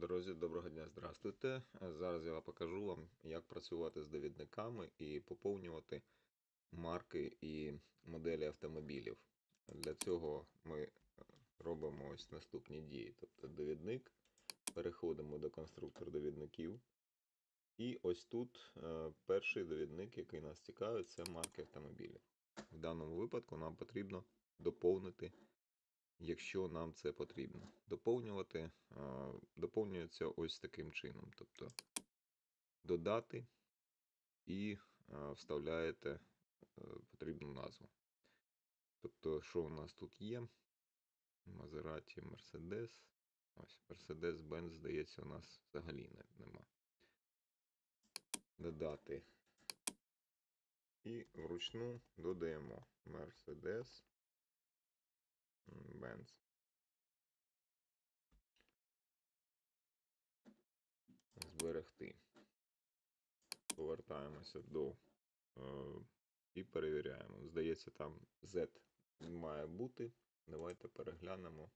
Друзі, доброго дня, здравствуйте. Зараз я покажу вам, як працювати з довідниками і поповнювати марки і моделі автомобілів. Для цього ми е, робимо ось наступні дії. Тобто довідник, переходимо до конструктора довідників. І ось тут е, перший довідник, який нас цікавить, це марки автомобілів. В даному випадку нам потрібно доповнити якщо нам це потрібно. Доповнювати доповнюється ось таким чином. Тобто додати і вставляєте потрібну назву. Тобто, що у нас тут є? Мазераті, Мерседес. Ось Mercedes-Benz, здається, у нас взагалі нема. Додати. І вручну додаємо Mercedes. Benz. Зберегти. Повертаємося до е, і перевіряємо. Здається, там Z має бути. Давайте переглянемо,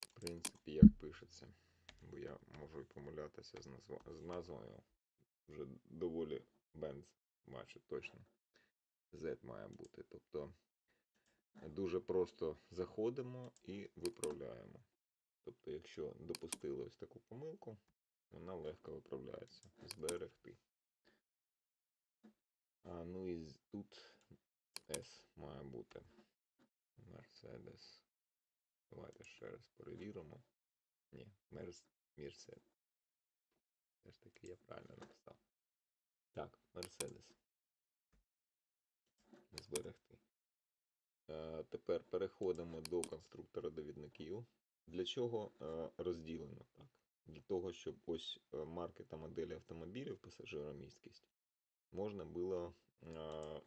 в принципі, як пишеться. Бо я можу і помилятися з, назва, з назвою. Вже доволі Benz бачу точно. Z має бути. Тобто Дуже просто заходимо і виправляємо. Тобто, якщо допустили ось таку помилку, вона легко виправляється. Зберегти. А, ну і тут S має бути. Mercedes. Давайте ще раз перевіримо. Ні. Mercedes. Все ж таки я правильно написав. Так, Mercedes. Зберегти. Е, Тепер переходимо до конструктора довідників. Для чого е, розділено так? Для того, щоб ось е, марки та моделі автомобілів, пасажиромісткість, можна було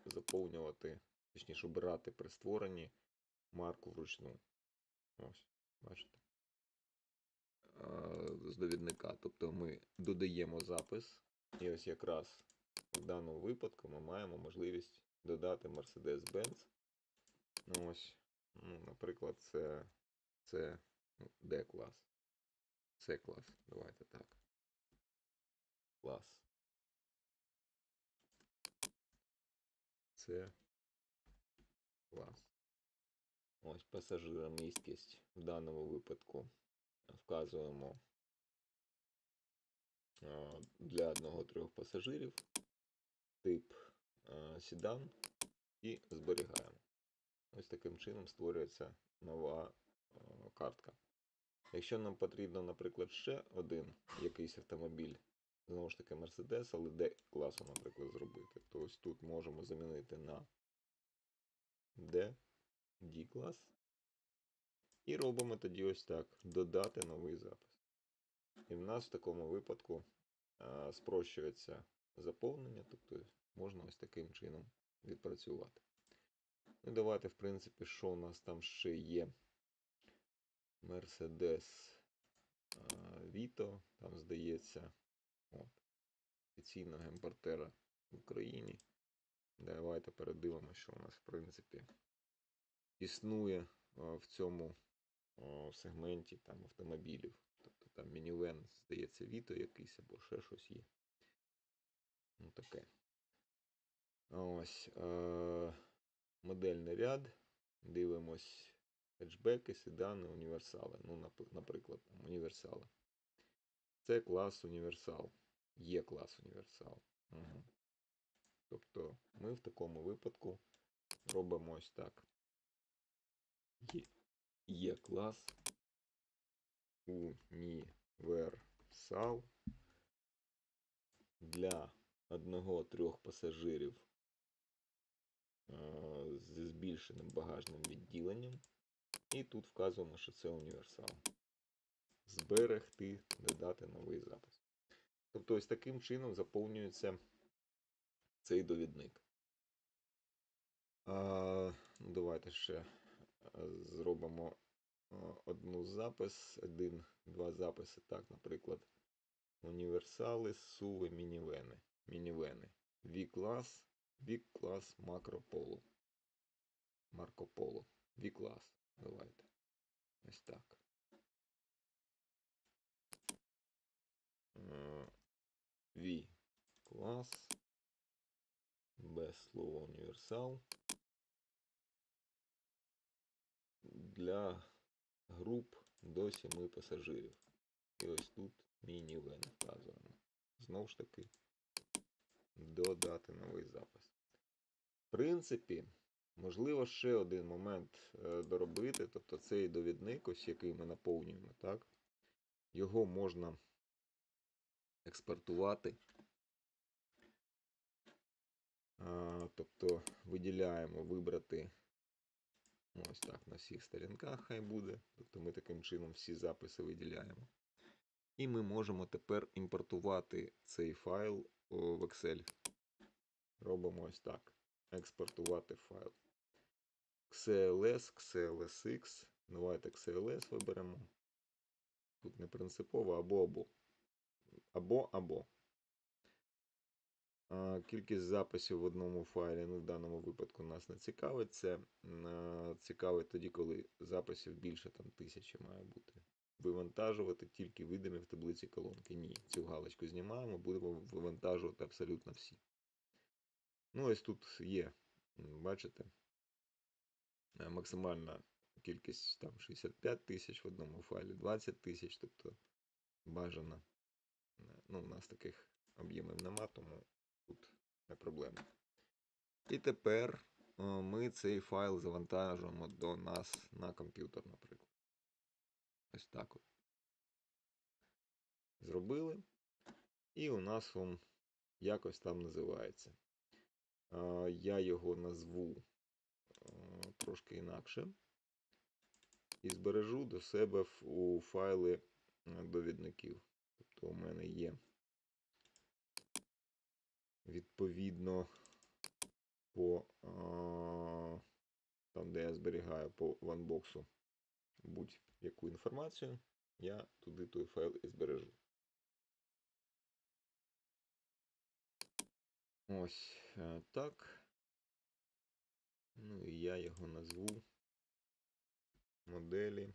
заповнювати, точніше, обирати при створенні марку вручну. Ось, бачите? З довідника. Тобто ми додаємо запис, і ось якраз в даному випадку ми маємо можливість додати Mercedes-Benz. Ну ось, ну, наприклад, це, це ну, клас. Це клас. Давайте так. Клас. Це клас. Ось пасажира місткість в даному випадку вказуємо для одного-трьох пасажирів, тип а, седан і зберігаємо. Ось таким чином створюється нова е, картка. Якщо нам потрібно, наприклад, ще один якийсь автомобіль, знову ж таки Mercedes, але D класу, наприклад, зробити, то ось тут можемо замінити на D, D клас. І робимо тоді ось так: додати новий запис. І в нас в такому випадку е, спрощується заповнення, тобто можна ось таким чином відпрацювати. Ну, давайте, в принципі, що у нас там ще є. Mercedes Vito, там здається, от, офіційного імпортера в Україні. Давайте передивимося, що у нас, в принципі, існує в цьому сегменті там, автомобілів. Тобто там мінівен, здається, Vito якийсь або ще щось є. Ну таке. Ось. Е- модельний ряд. Дивимось хетчбеки, седани, універсали. Ну, наприклад, універсали. Це клас універсал. Є клас універсал. Угу. Тобто ми в такому випадку робимо ось так. Є, є клас універсал для одного-трьох пасажирів зі збільшеним багажним відділенням. І тут вказуємо, що це універсал. Зберегти, додати новий запис. Тобто, ось таким чином заповнюється цей довідник. А, ну, давайте ще е, зробимо е, одну запис, один, два записи. Так, наприклад, універсали, суви, мінівени. Мінівени. V-клас, V-клас макрополо. Марко Поло. V-клас. Давайте. Ось так. V клас. Без слова універсал. Для груп до 7 пасажирів. І ось тут мінівен вказуємо. Знову ж таки, додати новий запис. В принципі, можливо, ще один момент е, доробити, тобто цей довідник, ось який ми наповнюємо, так? Його можна експортувати. Тобто виділяємо вибрати ось так на всіх сторінках хай буде. Тобто ми таким чином всі записи виділяємо. І ми можемо тепер імпортувати цей файл в Excel. Робимо ось так. Експортувати файл. XLS, XLSX. Давайте XLS виберемо. Тут не принципово або або. Або або. Кількість записів в одному файлі, ну в даному випадку нас не цікавить. Це цікавить тоді, коли записів більше там тисячі має бути. Вивантажувати тільки видимі в таблиці колонки. Ні, цю галочку знімаємо, будемо вивантажувати абсолютно всі. Ну, ось тут є, бачите, е, максимальна кількість там 65 тисяч в одному файлі, 20 тисяч, тобто бажано. Е, Ну, у нас таких об'ємів нема, тому тут не проблема. І тепер е, ми цей файл завантажуємо до нас на комп'ютер, наприклад. Ось так от. Зробили. І у нас він якось там називається. Я його назву е, трошки інакше. І збережу до себе у файли е, довідників. Тобто у мене є відповідно по там, де я зберігаю по ванбоксу будь-яку інформацію, я туди той файл і збережу. Ось е, так. Ну і я його назву моделі.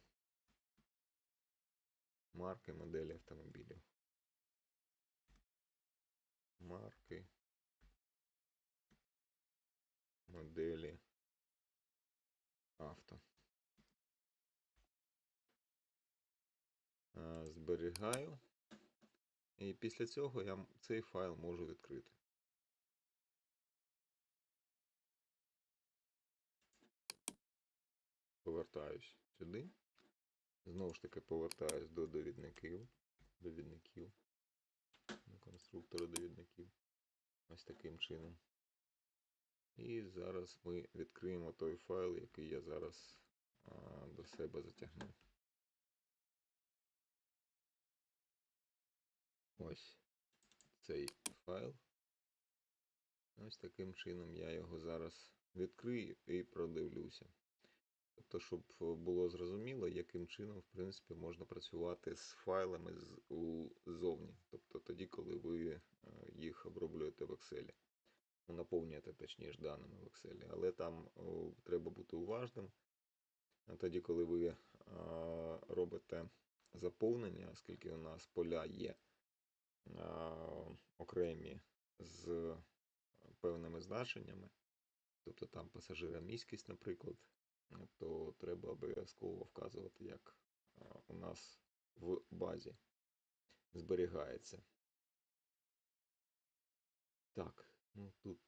Марки моделі автомобілів. Марки. Моделі Зберігаю. І після цього я цей файл можу відкрити. Повертаюсь сюди. Знову ж таки повертаюсь до довідників. Довідників. До конструктора довідників. Ось таким чином. І зараз ми відкриємо той файл, який я зараз а, до себе затягну. Ось цей файл. Ось таким чином я його зараз відкрию і продивлюся. Тобто, щоб було зрозуміло, яким чином, в принципі, можна працювати з файлами ззовні. Тобто тоді, коли ви е, їх оброблюєте в Excel. Ну, наповнюєте, точніше, даними в Excel. Але там треба бути уважним. А Тоді, коли ви робите заповнення, оскільки у нас поля є окремі з певними значеннями, тобто там пасажира міськість, наприклад, е, то треба обов'язково вказувати, як е, у нас в базі зберігається. Так, ну тут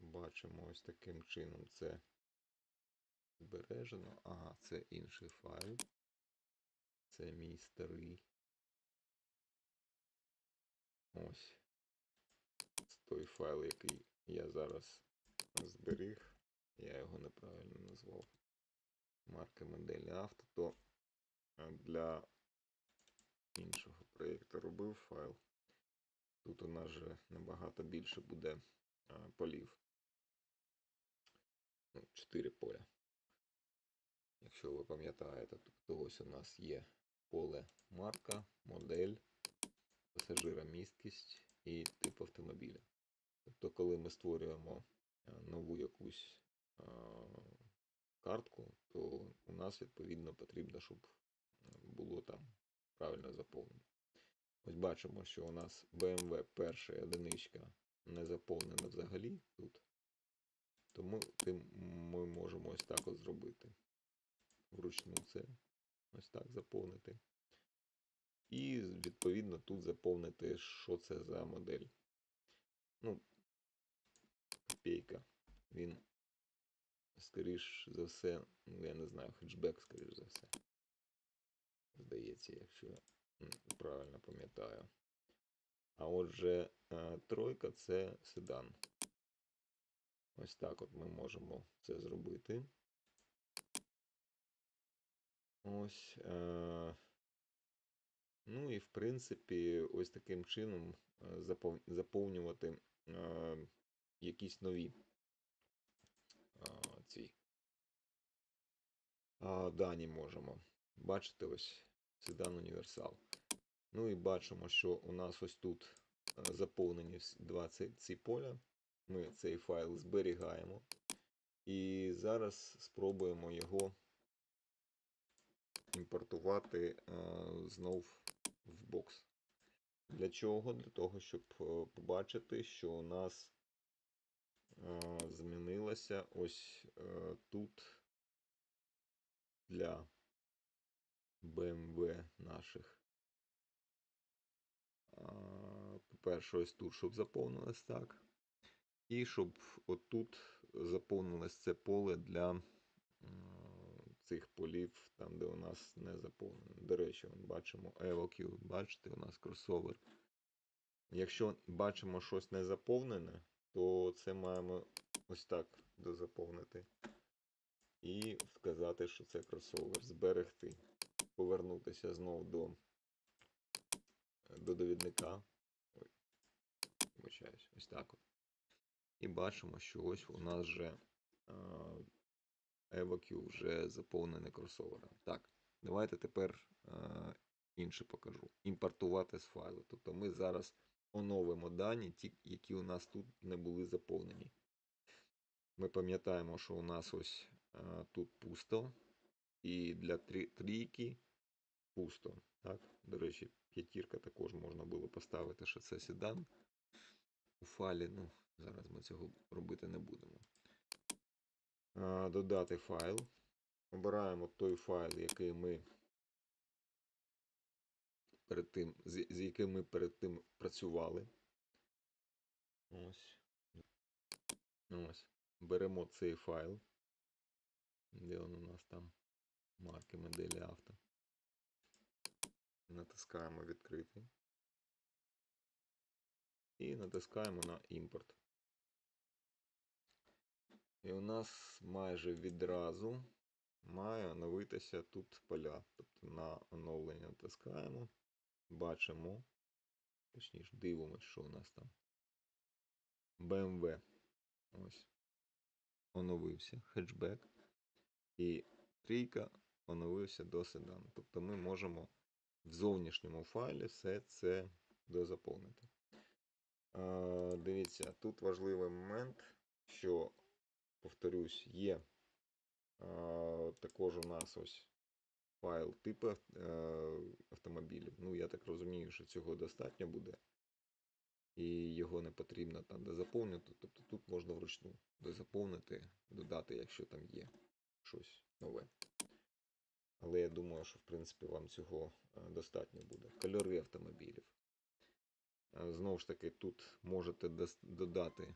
бачимо ось таким чином це збережено. Ага, це інший файл. Це мій старий. Ось. Той файл, який я зараз зберіг. Я його неправильно назвав. Марки моделі авто, то е, для іншого проєкту робив файл. Тут у нас же набагато більше буде е, полів. Ну, 4 поля. Якщо ви пам'ятаєте, тобто ось у нас є поле марка, модель, пасажира місткість і тип автомобіля. Тобто, коли ми створюємо е, нову якусь е, картку, то у нас відповідно потрібно, щоб е, було там правильно заповнено. Ось бачимо, що у нас BMW перша одиничка не заповнена взагалі тут. Тому тим ми можемо ось так от зробити. Вручну це ось так заповнити. І відповідно тут заповнити, що це за модель. Ну, копійка. Він, скоріш за все, ну я не знаю, хетчбек, скоріш за все. Здається, якщо я правильно пам'ятаю. А отже, е, тройка це седан. Ось так от ми можемо це зробити. Ось. Е, ну і в принципі, ось таким чином е, заповнювати якісь нові ці дані можемо. Бачите, ось седан універсал. Ну і бачимо, що у нас ось тут е, заповнені два ці поля. Ми цей файл зберігаємо. І зараз спробуємо його імпортувати е, знов в бокс. Для чого? Для того, щоб е, побачити, що у нас е, змінилося ось тут для BMW наших. По-перше, ось тут, щоб заповнилось так. І щоб отут заповнилось це поле для цих полів, там, де у нас не заповнено. До речі, бачимо EvoQ, бачите, у нас кросовер. Якщо бачимо щось не заповнене, то це маємо ось так дозаповнити. І сказати, що це кросовер. Зберегти. Повернутися знову до, до довідника. Ой, ось так. І бачимо, що ось у нас вже EvoQ вже заповнене кросовером. Так, давайте тепер е, інше покажу. Імпортувати з файлу. Тобто ми зараз оновимо дані, ті, які у нас тут не були заповнені. Ми пам'ятаємо, що у нас ось е, тут пусто. І для трі- трійки пусто. Так? До речі, п'ятірка також можна було поставити, що це седан у файлі. Ну, зараз ми цього робити не будемо. Додати файл. Обираємо той файл, який ми перед тим, з, з яким ми перед тим працювали. Ось. Ось. Беремо цей файл. Де він у нас там? Марки моделі авто. Натискаємо відкрити. І натискаємо на імпорт. І у нас майже відразу має оновитися тут поля. Тобто на оновлення натискаємо, бачимо, точніше дивимося, що у нас там. BMW. Ось. Оновився хетчбек. І трійка оновився до седану. Тобто ми можемо в зовнішньому файлі все це дозаповнити. Дивіться, тут важливий момент, що, повторюсь, є також у нас ось файл типу е, автомобілів. Ну, я так розумію, що цього достатньо буде. І його не потрібно там дозаповнити. Тобто тут можна вручну дозаповнити, додати, якщо там є щось нове. Але я думаю, що в принципі вам цього е, достатньо буде. Кольори автомобілів. Е, Знову ж таки, тут можете додати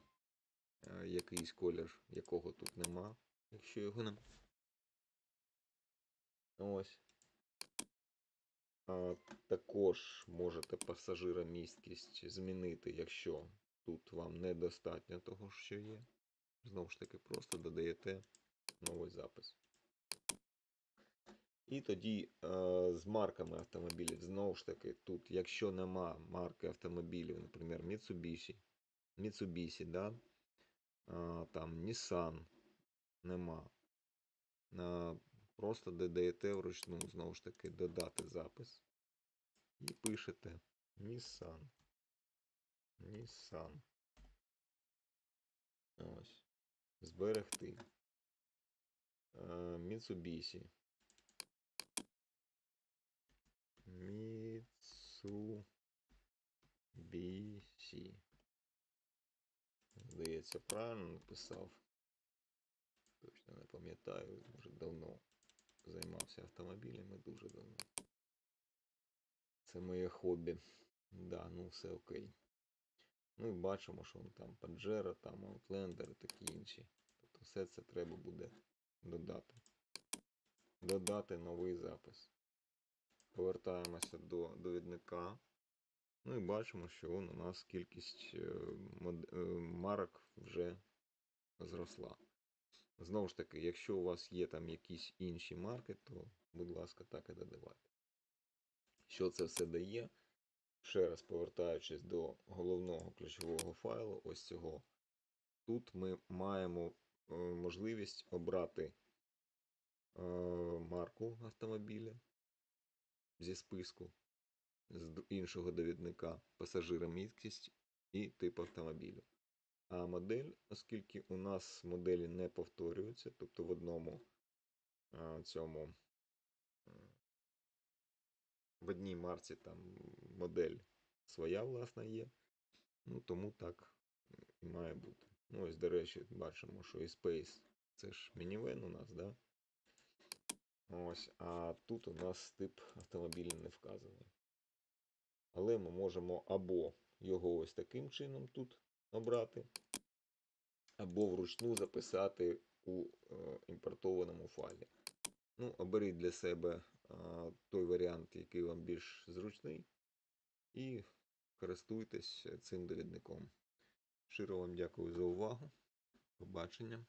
якийсь колір, якого тут нема, якщо його нема. Ось. А, також можете пасажиромісткість змінити, якщо тут вам недостатньо того, що є. Знову ж таки, просто додаєте новий запис. І тоді е, з марками автомобілів, знову ж таки, тут, якщо нема марки автомобілів, наприклад, Mitsubishi, Mitsubishi, да? Там Nissan нема. Просто додаєте вручну, знову ж таки, додати запис. І пишете Nissan. Nissan. Ось. Зберегти. Е, Mitsubishi. Здається, правильно написав. Точно не пам'ятаю, вже давно займався автомобілями, дуже давно. Це моє хобі. Да, ну все окей. Ну і бачимо, що там Pajero, там Outlander і такі інші. Тобто все це треба буде додати. Додати новий запис. Повертаємося до довідника. Ну і бачимо, що у нас кількість е, е, марок вже зросла. Знову ж таки, якщо у вас є там якісь інші марки, то, будь ласка, так і додавайте. Що це все дає? Ще раз повертаючись до головного ключового файлу, ось цього. Тут ми маємо е, можливість обрати марку автомобіля зі списку з іншого довідника, пасажира міткість і тип автомобілю. А модель, оскільки у нас моделі не повторюються, тобто в одному цьому в одній марці там модель своя власна є, ну тому так і має бути. Ну, ось, до речі, бачимо, що і Space це ж мінівен у нас, да? Ось, а тут у нас тип автомобіля не вказаний. Але ми можемо або його ось таким чином тут обрати, або вручну записати у е, імпортованому файлі. Ну, оберіть для себе той варіант, який вам більш зручний, і користуйтесь цим довідником. Щиро вам дякую за увагу. Побачення.